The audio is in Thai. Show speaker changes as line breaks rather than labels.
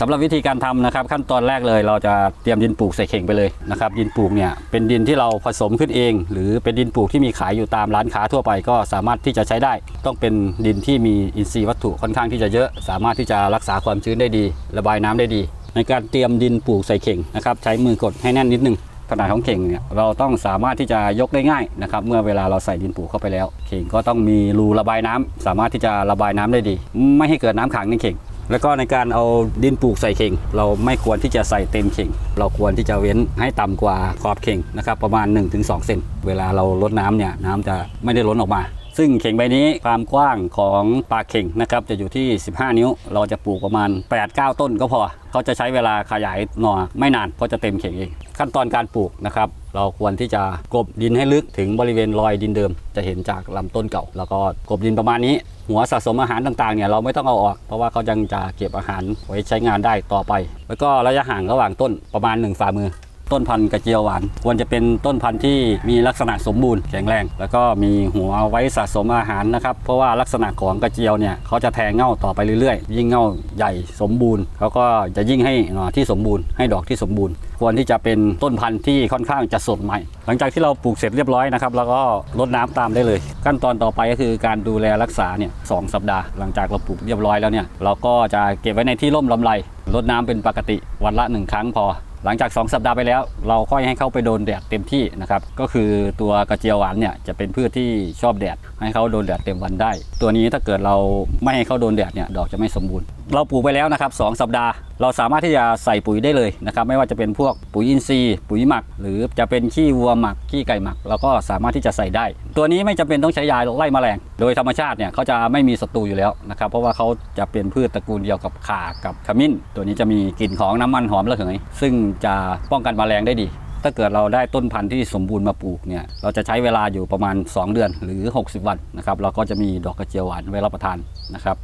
สำหรับวิธีการทำนะครับขั้นตอนแรกเลย เราจะเตรียมดินปลูกใส่เข่งไปเลยนะครับดินปลูกเนี่ยเป็นดินที่เราผสมขึ้นเอง หรือเป็นดินปลูกที่มีขายอยู่ตามร้านค้าทั่วไปก็สามารถที่จะใช้ได้ ต้องเป็นดินที่มีอินทรีย์วัตถุค่อนข้างที่จะเยอะ สามารถที่จะรักษาความชื้นได้ดี ระบายน้ำได้ดี ในการเตรียมดินปลูกใส่เข่งนะครับใช้มือกดให้แน่นนิดนึงขนาดของเข่งเนี่ยเราต้องสามารถที่จะยกได้ง่ายนะครับเมื่อเวลาเราใส่ดินปลูกเข้าไปแล้ว เข่งก็ต้องมีรูระบายน้ำสามารถที่จะระบายน้ำได้ดี ไม่ให้เกิดน้ำขังในเข่ง แล้วก็ในการเอาดินปลูกใส่เข่ง เราไม่ควรที่จะใส่เต็มเข่ง เราควรที่จะเว้นให้ต่ำกว่าขอบเข่งนะครับประมาณ 1-2 เซนเวลาเราลดน้ำเนี่ยน้ำจะไม่ได้ล้นออกมาซึ่งเข่งใบนี้ความกว้างของปากเข่งนะครับจะอยู่ที่ 15 นิ้ว เราจะปลูกประมาณ 8-9 ต้นก็พอ เขาจะใช้เวลาขยายหน่อไม่นานก็จะเต็มเข่งเอง ขั้นตอนการปลูกนะครับ เราควรที่จะกบดินให้ลึกถึงบริเวณรอยดินเดิม จะเห็นจากลำต้นเก่า แล้วก็กบดินประมาณนี้ หัวสะสมอาหารต่างๆเนี่ยเราไม่ต้องเอาออกเพราะว่าเขายังจะเก็บอาหารไว้ใช้งานได้ต่อไป แล้วก็ระยะห่างระหว่างต้นประมาณ 1 ฝ่ามือ ต้นพันธุ์กระเจียวหวาน ควรจะเป็นต้นพันธุ์ที่มีลักษณะสมบูรณ์แข็งแรง แล้วก็มีหัวไว้สะสมอาหารนะครับ เพราะว่าลักษณะของกระเจียวเนี่ยเขาจะแทงเง่าต่อไปเรื่อยๆ ยิ่งเง่าใหญ่สมบูรณ์เขาก็จะยิ่งให้หน่อที่สมบูรณ์ให้ดอกที่สมบูรณ์ ควรที่จะเป็นต้นพันธุ์ที่ค่อนข้างจะสดใหม่ หลังจากที่เราปลูกเสร็จเรียบร้อยนะครับแล้วก็รดน้ำตามได้เลย ขั้นตอนต่อไปก็คือการดูแลรักษาเนี่ยสองสัปดาห์ หลังจากเราปลูกเรียบร้อยแล้วเนี่ยเราก็จะเก็บไว้ในที่ร่มลำไรรดน้ำเป็นปกติวันละหนึ่งครั้งพอ หลังจาก 2 สัปดาห์ไปแล้ว เราค่อยให้เขาไปโดนแดดเต็มที่นะครับก็คือตัวกระเจียวหวานเนี่ยจะเป็นพืชที่ชอบแดด ให้เขาโดนแดดเต็มวันได้ ตัวนี้ถ้าเกิดเราไม่ให้เขาโดนแดดเนี่ยดอกจะไม่สมบูรณ์ เราปลูกไปแล้วนะครับ2สัปดาห์ เราสามารถที่จะใส่ปุ๋ยได้เลยนะครับ ไม่ว่าจะเป็นพวกปุ๋ยอินทรีย์ ปุ๋ยหมัก หรือจะเป็นขี้วัวหมักขี้ไก่หมักเราก็สามารถที่จะใส่ได้ ตัวนี้ไม่จำเป็นต้องใช้ยาไล่แมลง โดยธรรมชาติเนี่ยเขาจะไม่มีศัตรูอยู่แล้วนะครับ เพราะว่าเขาจะเป็นพืชตระกูลเดียวกับข่ากับขมิ้น ตัวนี้จะมีกลิ่นของน้ำมันหอมระเหยซึ่งจะป้องกันแมลงได้ดีถ้าเกิดเราได้ต้นพันธุ์ที่สมบูรณ์มาปลูกเนี่ยเราจะใช้เวลาอยู่ประมาณ 2 เดือนหรือ 60 วันนะครับเราก็จะมีดอกกระเจียวหวานไว้รับประทานนะครับ